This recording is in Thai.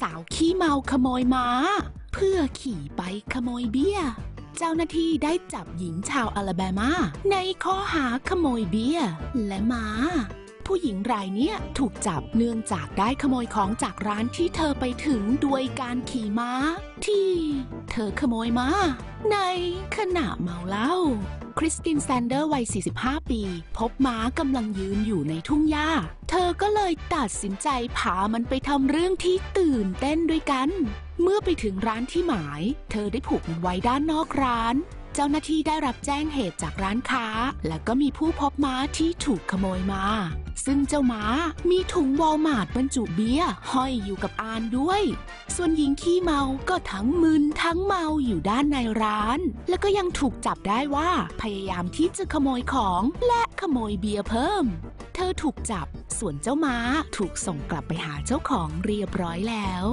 สาวขี้เมาขโมยม้า เพื่อขี่ไปขโมยเบี้ย เจ้าหน้าที่ได้จับหญิงชาวอลาแบมา ในข้อหาขโมยเบี้ย และม้า ผู้หญิงรายเนี้ยถูกจับเนื่องจากได้ขโมยของจากร้านที่เธอไปถึงด้วยการขี่ม้า ที่เธอขโมยมาในขณะเมาเหล้าคริสตินแซนเดอร์วัย 45 ปี พบม้ากำลังยืนอยู่ในทุ่งหญ้า เธอก็เลยตัดสินใจพามันไปทำเรื่องที่ตื่นเต้นด้วยกัน เมื่อไปถึงร้านที่หมาย เธอได้ผูกมันไว้ด้านนอกร้าน เจ้าหน้าที่ได้รับแจ้งเหตุจากร้านค้า และก็มีผู้พบม้าที่ถูกขโมยมา ซึ่งเจ้าม้ามีถุงวอลมาร์ทบรรจุเบียร์ห้อยอยู่กับอานด้วย ส่วนหญิงขี้เมาก็ทั้งมึนทั้งเมาอยู่ด้านในร้าน แล้วก็ยังถูกจับได้ว่าพยายามที่จะขโมยของและขโมยเบียร์เพิ่ม เธอถูกจับ ส่วนเจ้าม้าถูกส่งกลับไปหาเจ้าของเรียบร้อยแล้ว